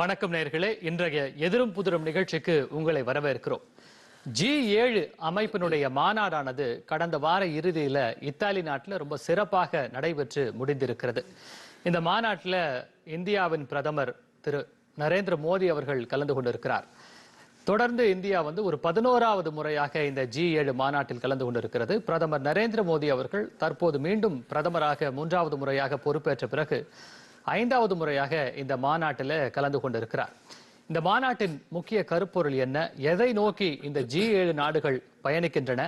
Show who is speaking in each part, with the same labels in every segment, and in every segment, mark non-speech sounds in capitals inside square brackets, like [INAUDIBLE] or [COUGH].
Speaker 1: வணக்கம் நேர்களே இன்றைய எதிரும் புதிரும் நிகழ்ச்சிக்கு உங்களை வரவேற்கிறோம் ஜி ஏழு அமைப்பினுடைய மாநாடானது கடந்த வார இறுதியில இத்தாலி நாட்டில் ரொம்ப சிறப்பாக நடைபெற்று முடிந்திருக்கிறது இந்த மாநாட்டில் இந்தியாவின் பிரதமர் திரு நரேந்திர மோடி அவர்கள் கலந்து கொண்டிருக்கிறார் தொடர்ந்து இந்தியா வந்து ஒரு பதினோராவது முறையாக இந்த ஜி ஏழு மாநாட்டில் கலந்து கொண்டிருக்கிறது பிரதமர் நரேந்திர மோடி அவர்கள் தற்போது மீண்டும் பிரதமராக மூன்றாவது முறையாக பொறுப்பேற்ற பிறகு ஐந்தாவது முறையாக இந்த மாநாட்டில் கலந்து கொண்டிருக்கிறார் இந்த மாநாட்டின் முக்கிய கருப்பொருள் என்ன எதை நோக்கி இந்த ஜி ஏழு நாடுகள் பயணிக்கின்றன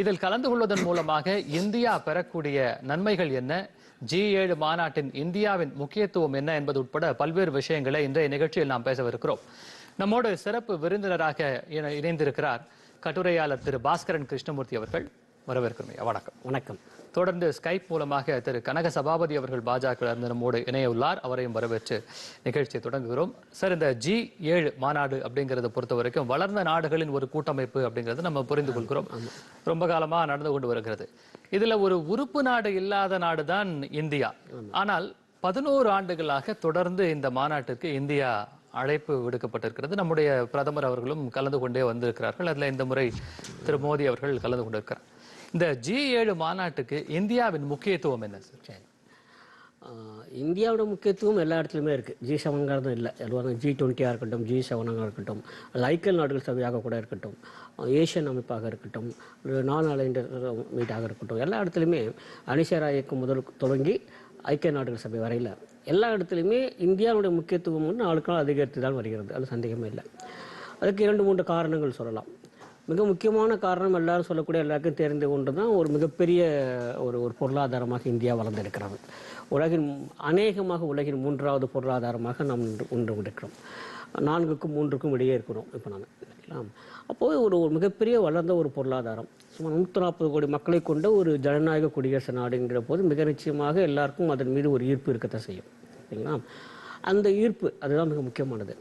Speaker 1: இதில் கலந்து கொள்வதன் மூலமாக இந்தியா பெறக்கூடிய நன்மைகள் என்ன ஜி ஏழு மாநாட்டின் இந்தியாவின் முக்கியத்துவம் என்ன என்பது உட்பட பல்வேறு விஷயங்களை இன்றைய நிகழ்ச்சியில் நாம் பேசவிருக்கிறோம் நம்மோடு சிறப்பு விருந்தினராக இணைந்திருக்கிறார் கட்டுரையாளர் திரு பாஸ்கரன் கிருஷ்ணமூர்த்தி அவர்கள் வரவேற்கிறோம் வணக்கம் வணக்கம் தொடர்ந்து ஸ்கைப் மூலமாக திரு கனக சபாபதி அவர்கள் பாஜக நம்மோடு இணைய உள்ளார் அவரையும் வரவேற்று நிகழ்ச்சியை தொடங்குகிறோம் சார் இந்த ஜி ஏழு மாநாடு அப்படிங்கிறத பொறுத்த வரைக்கும் வளர்ந்த நாடுகளின் ஒரு கூட்டமைப்பு அப்படிங்கிறது நம்ம புரிந்து கொள்கிறோம் ரொம்ப காலமாக நடந்து கொண்டு வருகிறது இதில் ஒரு உறுப்பு நாடு இல்லாத நாடு தான் இந்தியா ஆனால் பதினோரு ஆண்டுகளாக தொடர்ந்து இந்த மாநாட்டிற்கு இந்தியா அழைப்பு விடுக்கப்பட்டிருக்கிறது நம்முடைய பிரதமர் அவர்களும் கலந்து கொண்டே வந்திருக்கிறார்கள் அதில் இந்த முறை திரு மோடி அவர்கள் கலந்து கொண்டிருக்கிறார் இந்த ஜி ஏழு மாநாட்டுக்கு இந்தியாவின் முக்கியத்துவம் என்ன சார்
Speaker 2: இந்தியாவோட முக்கியத்துவம் எல்லா இடத்துலையுமே இருக்குது ஜி செவனுங்கிறது இல்லை எல்லாரும் ஜி டுவெண்ட்டியாக இருக்கட்டும் ஜி செவனாக இருக்கட்டும் லைக்கல் நாடுகள் சபையாக கூட இருக்கட்டும் ஏஷியன் அமைப்பாக இருக்கட்டும் நான் அலைண்டர் மீட்டாக இருக்கட்டும் எல்லா இடத்துலையுமே அனிஷரா இயக்கம் முதல் தொடங்கி ஐக்கிய நாடுகள் சபை வரையில் எல்லா இடத்துலையுமே இந்தியாவுடைய முக்கியத்துவம் வந்து நாளுக்கு அதிகரித்து தான் வருகிறது அது சந்தேகமே இல்லை அதுக்கு இரண்டு மூன்று காரணங்கள் சொல்லலாம் மிக முக்கியமான காரணம் எல்லாரும் சொல்லக்கூடிய எல்லாருக்கும் தெரிந்து கொண்டு தான் ஒரு மிகப்பெரிய ஒரு ஒரு பொருளாதாரமாக இந்தியா வளர்ந்திருக்கிறது உலகின் அநேகமாக உலகின் மூன்றாவது பொருளாதாரமாக நாம் ஒன்று கொண்டிருக்கிறோம் நான்குக்கும் மூன்றுக்கும் இடையே இருக்கிறோம் இப்போ நாம் சரிங்களா அப்போது ஒரு ஒரு மிகப்பெரிய வளர்ந்த ஒரு பொருளாதாரம் சுமார் நூற்றி நாற்பது கோடி மக்களை கொண்ட ஒரு ஜனநாயக குடியரசு நாடுங்கிற போது மிக நிச்சயமாக எல்லாருக்கும் அதன் மீது ஒரு ஈர்ப்பு இருக்கத்தான் செய்யும் சரிங்களா அந்த ஈர்ப்பு அதுதான் மிக முக்கியமானது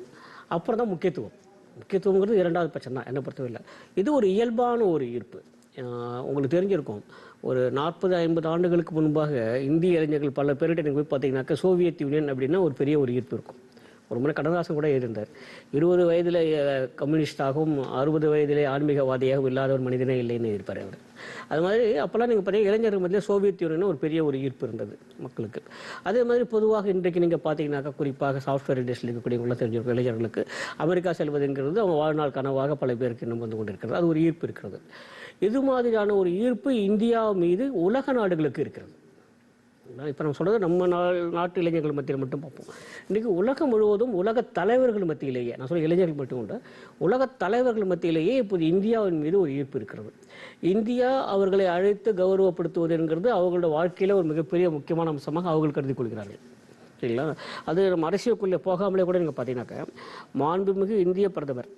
Speaker 2: அப்புறம் தான் முக்கியத்துவம் முக்கியத்துவங்கிறது இரண்டாவது பட்சம் தான் பொறுத்தவரை இல்லை இது ஒரு இயல்பான ஒரு ஈர்ப்பு உங்களுக்கு தெரிஞ்சிருக்கும் ஒரு நாற்பது ஐம்பது ஆண்டுகளுக்கு முன்பாக இந்திய இளைஞர்கள் பல பேர்கிட்ட போய் பார்த்தீங்கன்னாக்கா சோவியத் யூனியன் அப்படின்னா ஒரு பெரிய ஒரு ஈர்ப்பு இருக்கும் ஒரு முறை கடதாசன் கூட எழுதியிருந்தார் இருபது வயதில் கம்யூனிஸ்டாகவும் அறுபது வயதிலே ஆன்மீகவாதியாகவும் இல்லாத ஒரு மனிதனே இல்லைன்னு இருப்பார் அவர் அது மாதிரி அப்போல்லாம் நீங்கள் பார்த்தீங்கன்னா இளைஞர்கள் மத்தியில் சோவியத் யூனியன் ஒரு பெரிய ஒரு ஈர்ப்பு இருந்தது மக்களுக்கு அதே மாதிரி பொதுவாக இன்றைக்கு நீங்கள் பார்த்தீங்கன்னாக்கா குறிப்பாக சாஃப்ட்வேர் இண்டஸ்ட்ரியில் இருக்கக்கூடிய உள்ள இளைஞர்களுக்கு அமெரிக்கா செல்வதுங்கிறது அவங்க வாழ்நாள் கனவாக பல பேருக்கு இன்னும் வந்து கொண்டு இருக்கிறது அது ஒரு ஈர்ப்பு இருக்கிறது இது மாதிரியான ஒரு ஈர்ப்பு இந்தியா மீது உலக நாடுகளுக்கு இருக்கிறது பார்த்தீங்கன்னா இப்போ நம்ம சொல்கிறது நம்ம நாட்டு இளைஞர்கள் மத்தியில் மட்டும் பார்ப்போம் இன்றைக்கி உலகம் முழுவதும் உலக தலைவர்கள் மத்தியிலேயே நான் சொல்ல இளைஞர்கள் மட்டும் உண்டு உலக தலைவர்கள் மத்தியிலேயே இப்போது இந்தியாவின் மீது ஒரு ஈர்ப்பு இருக்கிறது இந்தியா அவர்களை அழைத்து கௌரவப்படுத்துவது என்கிறது அவர்களோட வாழ்க்கையில் ஒரு மிகப்பெரிய முக்கியமான அம்சமாக அவர்கள் கருதி கொள்கிறார்கள் சரிங்களா அது நம்ம அரசியலுக்குள்ளே போகாமலே கூட நீங்கள் பார்த்தீங்கன்னாக்க மாண்புமிகு இந்திய பிரதமர்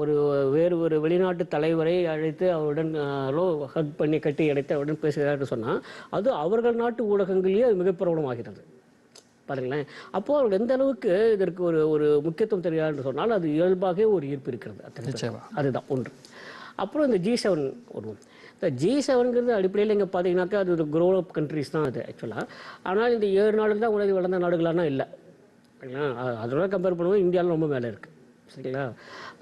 Speaker 2: ஒரு வேறு ஒரு வெளிநாட்டு தலைவரை அழைத்து அவருடன் ரோ ஹக் பண்ணி கட்டி அடைத்து அவருடன் பேசுகிறார்னு சொன்னால் அது அவர்கள் நாட்டு ஊடகங்களிலேயே அது மிகப்பிரபலமாகிறது பாருங்களேன் அப்போது அவர்கள் எந்த அளவுக்கு இதற்கு ஒரு ஒரு முக்கியத்துவம் தெரியாதுன்னு சொன்னால் அது இயல்பாகவே ஒரு ஈர்ப்பு
Speaker 1: இருக்கிறது
Speaker 2: அதுதான் ஒன்று அப்புறம் இந்த ஜி செவன் வருவோம் இந்த ஜி செவன்கிறது அடிப்படையில் இங்கே பார்த்தீங்கன்னாக்கா அது ஒரு க்ரோ அப் கண்ட்ரிஸ் தான் அது ஆக்சுவலாக ஆனால் இந்த ஏழு நாடுகள் தான் உலகம் வளர்ந்த நாடுகளானா இல்லை அதோட கம்பேர் பண்ணும்போது இந்தியாவில் ரொம்ப மேலே இருக்குது சரிங்களா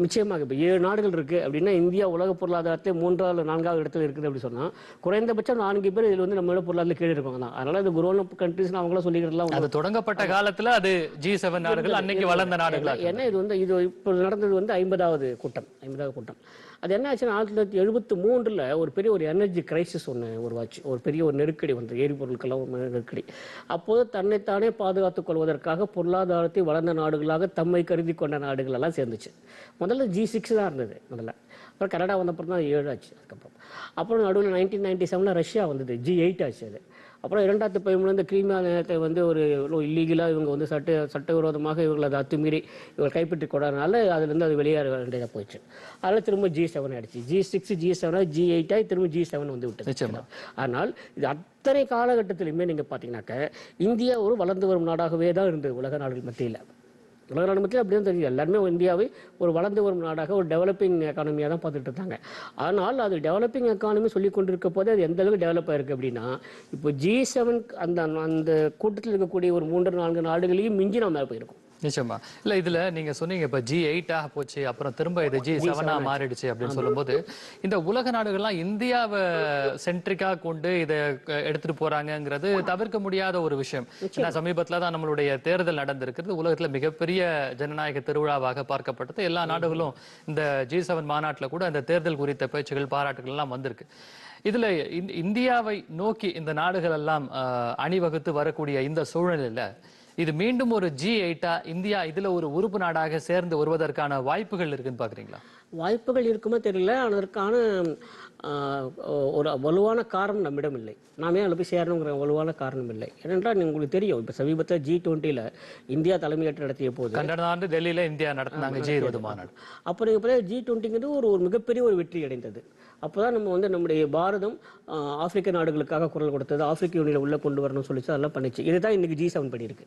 Speaker 2: நிச்சயமாக இப்போ ஏழு நாடுகள் இருக்கு அப்படின்னா இந்தியா உலக பொருளாதாரத்தை மூன்றாவது நான்காவது இடத்துல இருக்குது அப்படின்னு சொன்னால் குறைந்தபட்சம் நான்கு பேர் இதில் வந்து நம்மளோட பொருளாதாரத்தில் கீழே இருப்பாங்க தான் அதனால இது குரோன் அப் கண்ட்ரிஸ் சொல்லிக்கிறதுலாம்
Speaker 1: அது தொடங்கப்பட்ட காலத்தில் அது ஜி செவன் நாடுகள் அன்னைக்கு வளர்ந்த நாடுகள்
Speaker 2: ஏன்னா இது வந்து இது இப்போ நடந்தது வந்து ஐம்பதாவது கூட்டம் ஐம்பதாவது கூட்டம் அது என்ன ஆச்சுன்னா ஆயிரத்தி தொள்ளாயிரத்தி எழுபத்தி மூன்றில் ஒரு பெரிய ஒரு எனர்ஜி கிரைசிஸ் ஒன்று உருவாச்சு ஒரு பெரிய ஒரு நெருக்கடி வந்தது எரிபொருட்கெல்லாம் ஒரு நெருக்கடி அப்போது தன்னைத்தானே பாதுகாத்துக் கொள்வதற்காக பொருளாதாரத்தை வளர்ந்த நாடுகளாக தம்மை கருதி கொண்ட நாடுகளெல்லாம் சேர்ந்துச்சு முதல்ல ஜி சிக்ஸ் தான் இருந்தது முதல்ல அப்புறம் கனடா வந்தப்புறம் தான் ஏழு ஆச்சு அதுக்கப்புறம் அப்புறம் நடுவில் நைன்டீன் நைன்டி செவனில் ரஷ்யா வந்தது ஜி எயிட் ஆச்சு அது அப்புறம் இரண்டாயிரத்து பதிமூணு இந்த கிரீமியா நேரத்தை வந்து ஒரு இல்லீகலாக இவங்க வந்து சட்ட சட்டவிரோதமாக இவங்களை அதை அத்துமீறி இவங்களை கைப்பற்றி கொடாதனால அதுலேருந்து அது வெளியேற வேண்டியதாக போயிடுச்சு அதில் திரும்ப ஜி செவன் ஆயிடுச்சு G six G seven G எயிட்டாக திரும்ப ஜி செவன் வந்து விட்டது ஆனால் இது அத்தனை காலகட்டத்திலுமே நீங்கள் பார்த்தீங்கன்னாக்க இந்தியா ஒரு வளர்ந்து வரும் நாடாகவே தான் இருந்தது உலக நாடுகள் மத்தியில் உலக நாடுமத்தில் அப்படி தான் தெரியுது எல்லாருமே இந்தியாவை ஒரு வளர்ந்து வரும் நாடாக ஒரு டெவலப்பிங் எக்கானமியாக தான் பார்த்துட்டு இருந்தாங்க ஆனால் அது டெவலப்பிங் எக்கானமி சொல்லி கொண்டிருக்க போதே அது எந்த அளவுக்கு டெவலப் ஆயிருக்கு அப்படின்னா இப்போ ஜி செவன் அந்த அந்த கூட்டத்தில் இருக்கக்கூடிய ஒரு மூன்று நான்கு நாடுகளையும் மிஞ்சி நாம் போயிருக்கோம்
Speaker 1: நிச்சயமா இல்ல இதுல நீங்க சொன்னீங்க இப்ப ஜி எயிட்டாக போச்சு அப்புறம் திரும்ப இது ஜி செவனா மாறிடுச்சு அப்படின்னு சொல்லும்போது இந்த உலக நாடுகள்லாம் இந்தியாவை சென்ட்ரிக்கா கொண்டு இதை எடுத்துட்டு போறாங்கிறது தவிர்க்க முடியாத ஒரு விஷயம் ஏன்னா சமீபத்துல தான் நம்மளுடைய தேர்தல் நடந்திருக்கிறது உலகத்துல மிகப்பெரிய ஜனநாயக திருவிழாவாக பார்க்கப்பட்டது எல்லா நாடுகளும் இந்த ஜி செவன் மாநாட்டில் கூட அந்த தேர்தல் குறித்த பேச்சுகள் பாராட்டுகள் எல்லாம் வந்திருக்கு இதுல இந்தியாவை நோக்கி இந்த நாடுகள் எல்லாம் அணிவகுத்து வரக்கூடிய இந்த சூழ்நிலையில இது மீண்டும் ஒரு ஜி எயிட்டா இந்தியா இதுல ஒரு உறுப்பு நாடாக சேர்ந்து வருவதற்கான வாய்ப்புகள் இருக்குன்னு பாக்குறீங்களா
Speaker 2: வாய்ப்புகள் இருக்குமோ தெரியல அதற்கான ஒரு வலுவான காரணம் நம்மிடம் இல்லை நாம் ஏன் அதில் போய் சேரணுங்கிற வலுவான காரணம் இல்லை ஏனென்றால் உங்களுக்கு தெரியும் இப்போ சமீபத்தில் ஜி டுவெண்ட்டியில் இந்தியா தலைமையேற்று நடத்திய போது
Speaker 1: கடந்த ஆண்டு டெல்லியில் இந்தியா நடத்தினாங்க ஜி இருபது மாநாடு
Speaker 2: அப்போ நீங்கள் ஜி டுவெண்ட்டிங்கிறது ஒரு ஒரு மிகப்பெரிய ஒரு வெற்றி அடைந்தது அப்போ தான் நம்ம வந்து நம்முடைய பாரதம் ஆப்பிரிக்க நாடுகளுக்காக குரல் கொடுத்தது ஆப்பிரிக்க யூனியில் உள்ளே கொண்டு வரணும்னு சொல்லி அதெல்லாம் பண்ணிச்சு இதுதான் இன்றைக்கி ஜி செவன் பண்ணியிருக்கு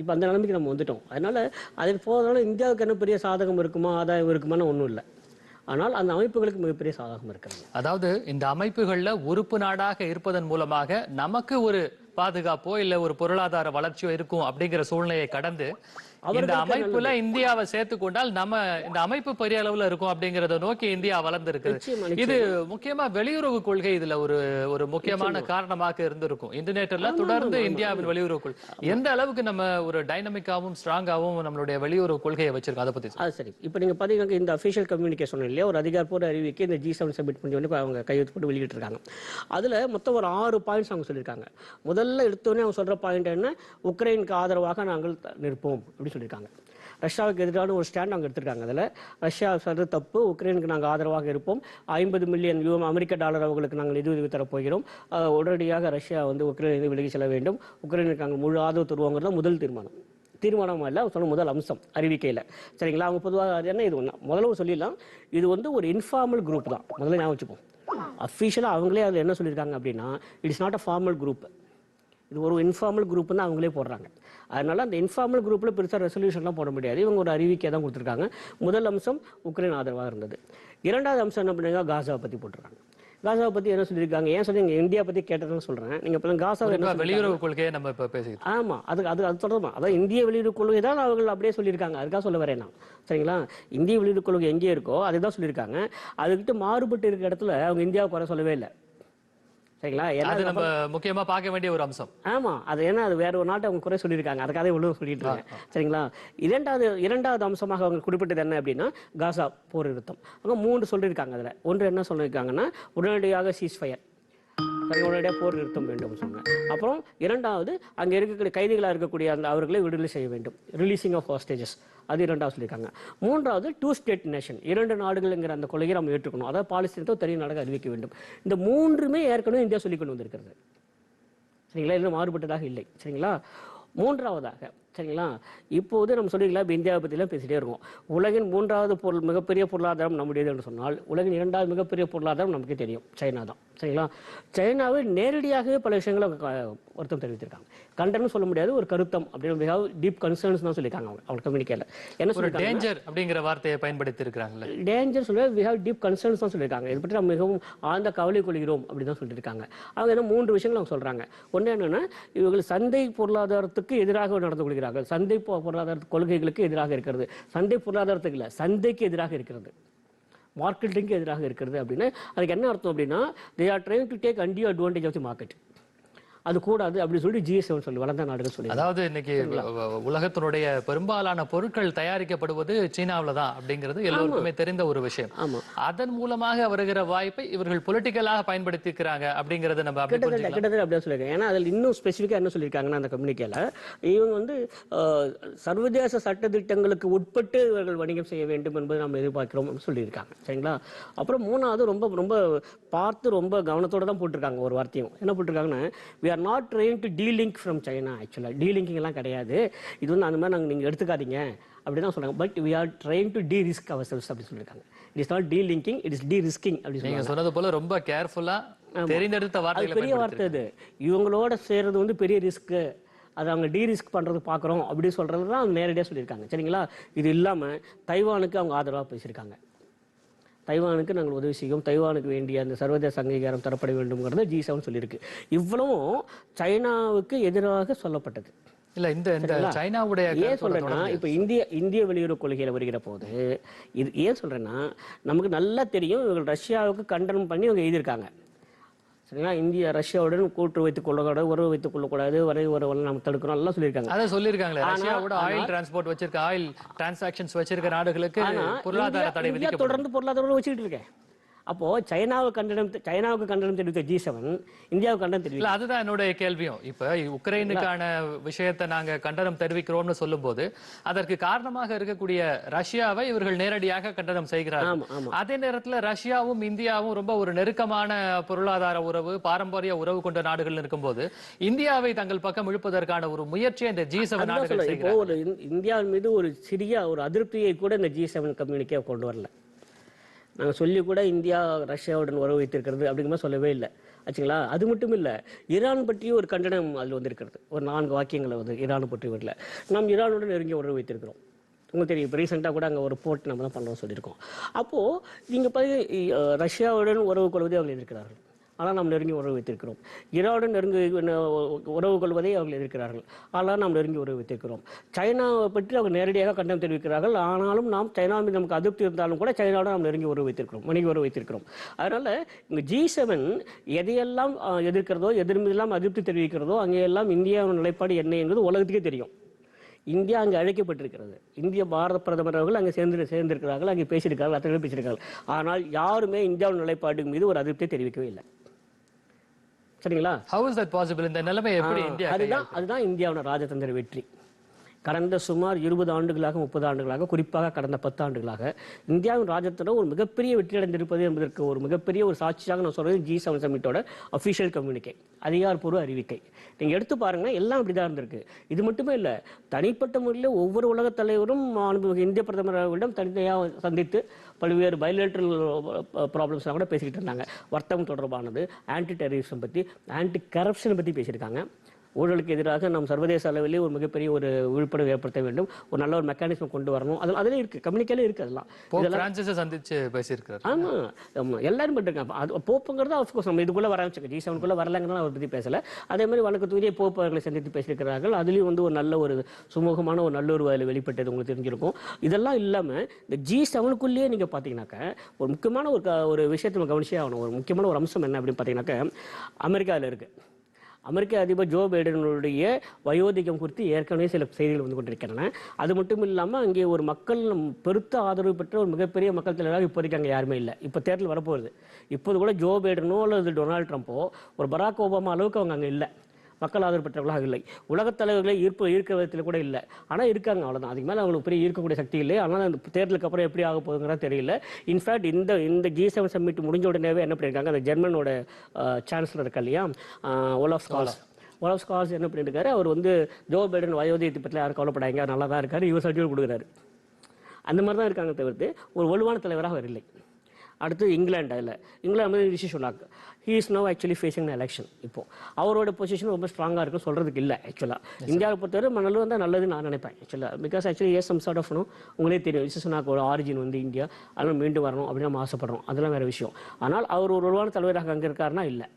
Speaker 2: இப்போ அந்த நிலைமைக்கு நம்ம வந்துட்டோம் அதனால் அது போகிறதுனால இந்தியாவுக்கு என்ன பெரிய சாதகம் இருக்குமா ஆதாயம் இருக்குமான்னு ஒன்றும் இல்லை ஆனால் அந்த அமைப்புகளுக்கு மிகப்பெரிய சாதகம் இருக்கிறது
Speaker 1: அதாவது இந்த அமைப்புகளில் உறுப்பு நாடாக இருப்பதன் மூலமாக நமக்கு ஒரு பாதுகாப்போ இல்லை ஒரு பொருளாதார வளர்ச்சியோ இருக்கும் அப்படிங்கிற சூழ்நிலையை கடந்து இந்த அமைப்புல இந்தியாவை சேர்த்து கொண்டால் நம்ம இந்த அமைப்பு பெரிய அளவுல இருக்கும் அப்படிங்கறத நோக்கி இந்தியா வளர்ந்துருக்கு இது முக்கியமா வெளியுறவு கொள்கை இதுல ஒரு ஒரு முக்கியமான காரணமாக இருந்திருக்கும் இன்டர்நெட்ல தொடர்ந்து இந்தியாவின் வெளியுறவு கொள்கை எந்த அளவுக்கு நம்ம ஒரு டைனமிக்காவும் ஸ்ட்ராங்காவும் நம்மளுடைய வெளியுறவு கொள்கையை வச்சிருக்கோம் அதை பத்தி
Speaker 2: அது சரி இப்ப நீங்க பாத்தீங்கன்னா இந்த அபிஷியல் கம்யூனிகேஷன் இல்லையா ஒரு அதிகாரப்பூர்வ அறிவிக்கை இந்த ஜி செவன் சப்மிட் பண்ணி வந்து அவங்க கையெழுத்து போட்டு இருக்காங்க அதுல மொத்தம் ஒரு ஆறு பாயிண்ட்ஸ் அவங்க சொல்லியிருக்காங்க முதல்ல எடுத்தோடனே அவங்க சொல்ற பாயிண்ட் என்ன உக்ரைனுக்கு ஆதரவாக நாங்கள் நிற்போம் அப்படி அப்படின்னு சொல்லியிருக்காங்க ரஷ்யாவுக்கு எதிரான ஒரு ஸ்டாண்ட் அவங்க எடுத்திருக்காங்க அதில் ரஷ்யா சொல்கிறது தப்பு உக்ரைனுக்கு நாங்கள் ஆதரவாக இருப்போம் ஐம்பது மில்லியன் யூ அமெரிக்க டாலர் அவர்களுக்கு நாங்கள் நிதி உதவி தரப்போகிறோம் உடனடியாக ரஷ்யா வந்து உக்ரைனில் விலகி செல்ல வேண்டும் உக்ரைனுக்கு நாங்கள் முழு ஆதரவு தருவோங்கிறது முதல் தீர்மானம் தீர்மானமாக இல்லை சொன்ன முதல் அம்சம் அறிவிக்கையில் சரிங்களா அவங்க பொதுவாக அது என்ன இது ஒன்று முதல்ல சொல்லிடலாம் இது வந்து ஒரு இன்ஃபார்மல் குரூப் தான் முதல்ல ஞாபகம் வச்சுப்போம் அஃபீஷியலாக அவங்களே அதில் என்ன சொல்லியிருக்காங்க அப்படின்னா it's not a formal group இது ஒரு இன்ஃபார்மல் குரூப்னு அவங்களே போடுறாங்க அதனால் அந்த இன்ஃபார்மல் குரூப்பில் பெருசாக ரெசல்யூஷன்லாம் போட முடியாது இவங்க ஒரு அறிவிக்கை தான் கொடுத்துருக்காங்க முதல் அம்சம் உக்ரைன் ஆதரவாக இருந்தது இரண்டாவது அம்சம் என்ன பண்ணுங்க காசாவை பற்றி போட்டுருக்காங்க காசாவை பற்றி என்ன சொல்லியிருக்காங்க ஏன் சொல்லி நீங்க இந்தியா பற்றி கேட்டதுன்னு நீங்கள் நீங்க
Speaker 1: இப்ப என்ன வெளியுறவு கொள்கையை நம்ம இப்போ பேசுகிறோம்
Speaker 2: ஆமாம் அது அது அது தொடர்பா அதாவது இந்திய வெளியுறவு கொள்கை தான் அவர்கள் அப்படியே சொல்லியிருக்காங்க அதுக்காக சொல்ல வரேன் நான் சரிங்களா இந்திய வெளியுறவு கொள்கை எங்கே இருக்கோ அதுதான் சொல்லியிருக்காங்க அதுக்கிட்ட மாறுபட்டு இருக்கிற இடத்துல அவங்க இந்தியாவுக்கு வர சொல்லவே இல்லை
Speaker 1: சரிங்களா அது நம்ம முக்கியமாக பார்க்க வேண்டிய ஒரு அம்சம்
Speaker 2: ஆமா அது ஏன்னா அது வேற ஒரு நாட்டை அவங்க குறை சொல்லியிருக்காங்க அதுக்காக இவ்வளோ சொல்லிட்டு இருக்காங்க சரிங்களா இரண்டாவது இரண்டாவது அம்சமாக அவங்க குறிப்பிட்டது என்ன அப்படின்னா காசா போர் நிறுத்தம் அவங்க மூன்று சொல்லியிருக்காங்க அதில் ஒன்று என்ன சொல்லியிருக்காங்கன்னா உடனடியாக சீஸ்ஃபயர் தங்களுடைய போர் நிறுத்தம் வேண்டும் சொன்னேன் அப்புறம் இரண்டாவது அங்கே இருக்கக்கூடிய கைதிகளாக இருக்கக்கூடிய அந்த அவர்களை விடுதலை செய்ய வேண்டும் ரிலீசிங் ஆஃப் ஹாஸ்டேஜஸ் அது இரண்டாவது சொல்லியிருக்காங்க மூன்றாவது டூ ஸ்டேட் நேஷன் இரண்டு நாடுகள்ங்கிற அந்த கொள்கையை நம்ம ஏற்றுக்கணும் அதாவது பாலஸ்தீனத்தை தனி நாடாக அறிவிக்க வேண்டும் இந்த மூன்றுமே ஏற்கனவே இந்தியா சொல்லிக்கொண்டு கொண்டு வந்திருக்கிறது சரிங்களா இன்னும் மாறுபட்டதாக இல்லை சரிங்களா மூன்றாவதாக சரிங்களா இப்போது நம்ம சொல்லிக்கலாம் இப்போ இந்தியாவை பற்றிலாம் பேசிகிட்டே இருக்கோம் உலகின் மூன்றாவது பொருள் மிகப்பெரிய பொருளாதாரம் நம்முடையது என்று சொன்னால் உலகின் இரண்டாவது மிகப்பெரிய பொருளாதாரம் நமக்கு தெரியும் சைனா தான் சரிங்களா சைனாவில் நேரடியாகவே பல விஷயங்களை வருத்தம் தெரிவித்திருக்காங்க கண்டனம் சொல்ல முடியாது ஒரு கருத்தம் அப்படின்னு மிக டீப் கன்சர்ன்ஸ் தான் சொல்லியிருக்காங்க அவங்க அவங்க கம்யூனிக்கேல
Speaker 1: என்ன சொல்லி டேஞ்சர் அப்படிங்கிற வார்த்தையை பயன்படுத்தி இருக்காங்க
Speaker 2: டேஞ்சர் சொல்ல வி ஹவ் டீப் கன்சர்ன்ஸ் தான் சொல்லியிருக்காங்க இதை பற்றி நம்ம மிகவும் ஆழ்ந்த கவலை கொள்கிறோம் அப்படின்னு தான் சொல்லியிருக்காங்க அவங்க என்ன மூன்று விஷயங்கள் அவங்க சொல்றாங்க ஒன்று என்னன்னா இவர்கள் சந்தை பொருளாதாரத்துக்கு எதிராக நடந்து கொள்கிறார்கள் சந்தை பொருளாதார கொள்கைகளுக்கு எதிராக இருக்கிறது சந்தை பொருளாதாரத்துக்கு இல்லை சந்தைக்கு எதிராக இருக்கிறது மார்க்கெட்டுக்கு எதிராக இருக்கிறது அப்படின்னு அதுக்கு என்ன அர்த்தம் அப்படின்னா they are trying to take undue advantage of the market அது கூடாது அப்படின்னு சொல்லி ஜிஎஸ்எம் சொல்லி வளர்ந்த நாடுகள் சொல்லி
Speaker 1: அதாவது இன்னைக்கு உலகத்தினுடைய பெரும்பாலான பொருட்கள் தயாரிக்கப்படுவது சீனாவில தான் அப்படிங்கிறது எல்லோருக்குமே தெரிந்த ஒரு விஷயம் அதன் மூலமாக வருகிற வாய்ப்பை இவர்கள் பொலிட்டிக்கலாக பயன்படுத்திக்கிறாங்க அப்படிங்கறது நம்ம கிட்டத்தட்ட
Speaker 2: கிட்டத்தட்ட அப்படியே ஏன்னா அதில் இன்னும் ஸ்பெசிஃபிக்காக என்ன சொல்லியிருக்காங்கன்னா அந்த கம்யூனிக்கேல இவங்க வந்து சர்வதேச திட்டங்களுக்கு உட்பட்டு இவர்கள் வணிகம் செய்ய வேண்டும் என்பதை நம்ம எதிர்பார்க்கிறோம் சொல்லியிருக்காங்க சரிங்களா அப்புறம் மூணாவது ரொம்ப ரொம்ப பார்த்து ரொம்ப கவனத்தோட தான் போட்டிருக்காங்க ஒரு வார்த்தையும் என்ன போட்டிருக்காங்கன்னா are not trying to dealing from China ஆக்சுவலாக டீலிங்கிங்லாம் கிடையாது இது வந்து அந்த மாதிரி நாங்கள் நீங்கள் எடுத்துக்காதீங்க அப்படி தான் சொல்கிறாங்க but we are trying to derisk ourselves அப்படின்னு சொல்லியிருக்காங்க it is not delinking it is derisking
Speaker 1: அப்படின்னு நீங்கள் சொன்னது போல ரொம்ப கேர்ஃபுல்லாக தெரிந்தெடுத்த வார்த்தை
Speaker 2: பெரிய வார்த்தை இது இவங்களோட சேர்றது வந்து பெரிய ரிஸ்க்கு அதை அவங்க டீ ரிஸ்க் பண்ணுறது பார்க்குறோம் அப்படின்னு சொல்கிறது தான் நேரடியாக சொல்லியிருக்காங்க சரிங்களா இது இல்லாமல் தைவானுக்கு அவங்க ஆதரவாக பேசியிருக்காங்க தைவானுக்கு நாங்கள் உதவி செய்யும் தைவானுக்கு வேண்டிய அந்த சர்வதேச அங்கீகாரம் தரப்பட வேண்டும்ங்கிறத ஜி செவன் சொல்லியிருக்கு இவ்வளவும் சைனாவுக்கு எதிராக சொல்லப்பட்டது
Speaker 1: இல்ல இந்த சைனாவுடைய
Speaker 2: ஏன் சொல்றேன்னா இப்ப இந்திய இந்திய வெளியுறவு கொள்கையில வருகிற போது இது ஏன் சொல்றேன்னா நமக்கு நல்லா தெரியும் இவங்க ரஷ்யாவுக்கு கண்டனம் பண்ணி இவங்க எழுதியிருக்காங்க சரிங்களா இந்தியா ரஷ்யாவுடன் கூட்டு வைத்துக் கொள்ளக்கூடாது உறவு வைத்துக் கொள்ளக்கூடாது வரை உறவு நம்ம தடுக்கிறோம் எல்லாம் சொல்லியிருக்காங்க
Speaker 1: அதான் சொல்லியிருக்காங்களே ரஷ்யாவோட ஆயில் டிரான்ஸ்போர்ட் வச்சிருக்க ஆயில் டிரான்சாக்ஷன்ஸ் வச்சிருக்க நாடுகளுக்கு பொருளாதார தடை தொடர்ந்து பொருளாதார வச்சுக்கிட்டு இருக்கேன்
Speaker 2: அப்போ சைனாவுக்கு கண்டனம் சைனாவுக்கு கண்டனம் தெரிவித்த ஜி செவன் இந்தியாவுக்கு கண்டனம் தெரிவிக்கல
Speaker 1: அதுதான் என்னுடைய கேள்வியும் இப்ப உக்ரைனுக்கான விஷயத்தை நாங்க கண்டனம் தெரிவிக்கிறோம்னு சொல்லும் போது அதற்கு காரணமாக இருக்கக்கூடிய ரஷ்யாவை இவர்கள் நேரடியாக கண்டனம் செய்கிறார்கள் அதே நேரத்துல ரஷ்யாவும் இந்தியாவும் ரொம்ப ஒரு நெருக்கமான பொருளாதார உறவு பாரம்பரிய உறவு கொண்ட நாடுகள் இருக்கும்போது இந்தியாவை தங்கள் பக்கம் இழுப்பதற்கான ஒரு முயற்சியை இந்த ஜி செவன்
Speaker 2: நாடுகள் இந்தியாவின் மீது ஒரு சிறிய ஒரு அதிருப்தியை கூட இந்த ஜி செவன் கம்யூனிக்கே கொண்டு வரல நாங்கள் சொல்லி கூட இந்தியா ரஷ்யாவுடன் உறவு வைத்திருக்கிறது அப்படிங்கிற மாதிரி சொல்லவே இல்லை ஆச்சுங்களா அது மட்டும் இல்லை ஈரான் பற்றியும் ஒரு கண்டனம் அதில் வந்திருக்கிறது ஒரு நான்கு வாக்கியங்களை வந்து ஈரான் பற்றி வரல நாம் ஈரானுடன் நெருங்கிய உறவு வைத்திருக்கிறோம் உங்களுக்கு தெரியும் இப்போ ரீசெண்டாக கூட அங்கே ஒரு போர்ட் நம்ம தான் பண்ணோம் சொல்லியிருக்கோம் அப்போது நீங்கள் பார்த்து ரஷ்யாவுடன் உறவு கொள்வதே அவங்க இருக்கிறார்கள் ஆனால் நாம் நெருங்கி உறவு வைத்திருக்கிறோம் ஈராடு நெருங்கி உறவு கொள்வதை அவர்கள் எதிர்க்கிறார்கள் ஆனால் நாம் நெருங்கி உறவு வைத்திருக்கிறோம் சைனாவை பற்றி அவர்கள் நேரடியாக கண்டனம் தெரிவிக்கிறார்கள் ஆனாலும் நாம் சைனா மீது நமக்கு அதிருப்தி இருந்தாலும் கூட சைனாவோட நாம் நெருங்கி உறவு வைத்திருக்கிறோம் வணிக உறவு வைத்திருக்கிறோம் அதனால் இந்த ஜி செவன் எதையெல்லாம் எதிர்க்கிறதோ எதிர்மீதெல்லாம் அதிருப்தி தெரிவிக்கிறதோ அங்கேயெல்லாம் இந்தியாவின் நிலைப்பாடு என்ன என்பது உலகத்துக்கே தெரியும் இந்தியா அங்கே அழைக்கப்பட்டிருக்கிறது இந்திய பாரத பிரதமர் அவர்கள் அங்கே சேர்ந்து சேர்ந்திருக்கிறார்கள் அங்கே பேசியிருக்கார்கள் அத்தனை பேசியிருக்காங்க ஆனால் யாருமே இந்தியாவின் நிலைப்பாடு மீது ஒரு அதிருப்தியை தெரிவிக்கவே இல்லை
Speaker 1: சரிங்களா ஹவு இஸ் தட் பாசிபிள் இந்த நிலைமை எப்படி இந்தியா
Speaker 2: அதுதான் அதுதான் இந்தியாவோட ராஜதந்திர வெற்றி கடந்த சுமார் இருபது ஆண்டுகளாக முப்பது ஆண்டுகளாக குறிப்பாக கடந்த பத்து ஆண்டுகளாக இந்தியாவின் ராஜத்தோட ஒரு மிகப்பெரிய வெற்றி அடைந்திருப்பது என்பதற்கு ஒரு மிகப்பெரிய ஒரு சாட்சியாக நான் சொல்வது ஜி செவன் சமிட்டோட அஃபிஷியல் கம்யூனிகே அதிகாரப்பூர்வ அறிவிக்கை நீங்கள் எடுத்து பாருங்கள் எல்லாம் இப்படி தான் இருந்திருக்கு இது மட்டுமே இல்லை தனிப்பட்ட முறையில் ஒவ்வொரு உலகத் தலைவரும் அனுபவிக்க இந்திய பிரதமர்களிடம் தனித்தனியாக சந்தித்து பல்வேறு பைலேட்ரல் ப்ராப்ளம்ஸ்லாம் கூட பேசிக்கிட்டு இருந்தாங்க வர்த்தகம் தொடர்பானது ஆன்டி டெரரிசம் பற்றி ஆன்டி கரப்ஷன் பற்றி பேசியிருக்காங்க ஊழலுக்கு எதிராக நாம் சர்வதேச அளவிலே ஒரு மிகப்பெரிய ஒரு விழிப்புணர்வு ஏற்படுத்த வேண்டும் ஒரு நல்ல ஒரு மெக்கானிசம் கொண்டு வரணும் அதில் அதிலே இருக்கு கம்யூனிக்கலே இருக்கு
Speaker 1: அதெல்லாம் சந்திச்சு பேசியிருக்காரு
Speaker 2: ஆமா ஆமா எல்லாரும் பண்ணிருக்காங்க அது போப்புங்கிறது அஃப்கோர்ஸ் நம்ம இதுக்குள்ள வர ஆரம்பிச்சிருக்கோம் ஜி செவனுக்குள்ள வரலங்கிறத அவரை பற்றி பேசல அதே மாதிரி வழக்கத்துக்குரிய போப்பு அவர்களை சந்தித்து பேசியிருக்கிறார்கள் அதுலேயும் வந்து ஒரு நல்ல ஒரு சுமூகமான ஒரு நல்ல ஒரு வேலை வெளிப்பட்டது உங்களுக்கு தெரிஞ்சிருக்கும் இதெல்லாம் இல்லாமல் இந்த ஜி செவனுக்குள்ளேயே நீங்கள் பார்த்தீங்கன்னாக்க ஒரு முக்கியமான ஒரு ஒரு விஷயத்தை நம்ம கவனிச்சே ஆகணும் ஒரு முக்கியமான ஒரு அம்சம் என்ன அப்படின்னு பார்த்தீங்கன்னாக்க அமெரிக்காவில் இருக்குது அமெரிக்க அதிபர் ஜோ பைடனுடைய வயோதிகம் குறித்து ஏற்கனவே சில செய்திகள் வந்து கொண்டிருக்கின்றன அது மட்டும் இல்லாமல் அங்கே ஒரு மக்கள் பெருத்த ஆதரவு பெற்ற ஒரு மிகப்பெரிய மக்கள் தலைவராக இப்போதைக்கு அங்கே யாருமே இல்லை இப்போ தேர்தல் வரப்போகுது இப்போது கூட ஜோ பைடனோ அல்லது டொனால்ட் ட்ரம்ப்போ ஒரு பராக் ஒபாமா அளவுக்கு அவங்க அங்கே இல்லை மக்கள் ஆதரவு பெற்றவர்களாக இல்லை உலகத் தலைவர்களை ஈர்ப்பு ஈர்க்க விதத்தில் கூட இல்லை ஆனால் இருக்காங்க அவ்வளோதான் அதுக்கு மேலே அவங்களுக்கு பெரிய ஈர்க்கக்கூடிய சக்தி இல்லை ஆனால் அந்த தேர்தலுக்கு அப்புறம் எப்படி ஆக போகுதுங்கிறத தெரியல இன்ஃபேக்ட் இந்த இந்த ஜி செவன் சம்மிட் முடிஞ்ச உடனேவே என்ன பண்ணியிருக்காங்க அந்த ஜெர்மனோட சான்சலர் இருக்கா இல்லையா ஓலாஃப் ஸ்காலர் ஓலாஃப் ஸ்காலர்ஸ் என்ன பண்ணியிருக்காரு அவர் வந்து ஜோ பைடன் வயோதியத்தை பற்றி யாரும் கவலைப்படாங்க நல்லா தான் இருக்காரு இவர் சர்டிஃபிகேட் கொடுக்குறாரு அந்த மாதிரி தான் இருக்காங்க தவிர்த்து ஒரு வலுவான தலைவராக அவர் இல்லை அடுத்து இங்கிலாண்டு அதில் இங்கிலாந்து டிசிஷன் சொன்னாங்க he is no actually facing election இப்போ அவரோட பொசிஷன் ரொம்ப ஸ்ட்ராங்காக இருக்கும் சொல்கிறதுக்கு இல்லை ஆக்சுவலாக இந்தியாவை பொறுத்தவரை மணல் வந்து நல்லதுன்னு நான் நினைப்பேன் ஆக்சுவலாக because actually a some sort of உங்களே தெரியும் ஒரு ஆரிஜின் வந்து இந்தியா அதெல்லாம் மீண்டும் வரணும் அப்படின்னு நம்ம ஆசைப்படுறோம் அதெல்லாம் வேறு விஷயம் ஆனால் அவர் ஒரு உருவான தலைவராக அங்கே இருக்காருன்னா இல்லை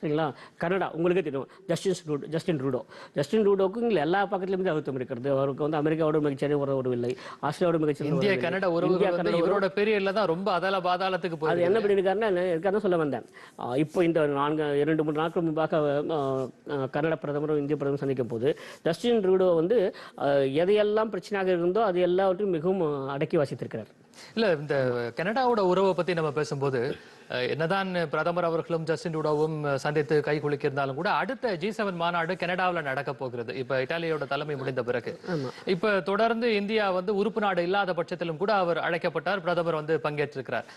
Speaker 2: சரிங்களா கனடா உங்களுக்கே தெரியும் Justin Trudeau Justin Trudeau Justin ரூடோக்கு இங்கே எல்லா பக்கத்துலேயுமே அழுத்தம் இருக்கிறது அவருக்கு வந்து அமெரிக்காவோட மிகச்சிறிய ஒரு இல்லை ஆஸ்திரேலியாவோட மிகச்சிறிய இந்தியா கனடா உறவு இவரோட பெரியல தான் ரொம்ப அதால பாதாளத்துக்கு போகுது அது என்ன பண்ணியிருக்காருன்னா இருக்காருன்னு சொல்ல வந்தேன் இப்போ இந்த நான்கு இரண்டு மூணு நாட்கள் முன்பாக கனடா பிரதமரும் இந்திய பிரதமரும் சந்திக்கும் போது ஜஸ்டின் ரூடோ வந்து எதையெல்லாம் பிரச்சனையாக இருந்தோ அது எல்லாவற்றையும் மிகவும் அடக்கி வாசித்திருக்கிறார் இல்லை இந்த கனடாவோட உறவை பற்றி நம்ம பேசும்போது என்னதான் பிரதமர் அவர்களும் ஜஸ்டின் டூடோவும் சந்தித்து கை குலுக்கியிருந்தாலும் கூட அடுத்த ஜி செவன் மாநாடு கனடாவில் நடக்க போகிறது இப்ப இட்டாலியோட தலைமை முடிந்த பிறகு இப்ப தொடர்ந்து இந்தியா வந்து உறுப்பு நாடு இல்லாத பட்சத்திலும் கூட அவர் அழைக்கப்பட்டார் பிரதமர் வந்து பங்கேற்றிருக்கிறார்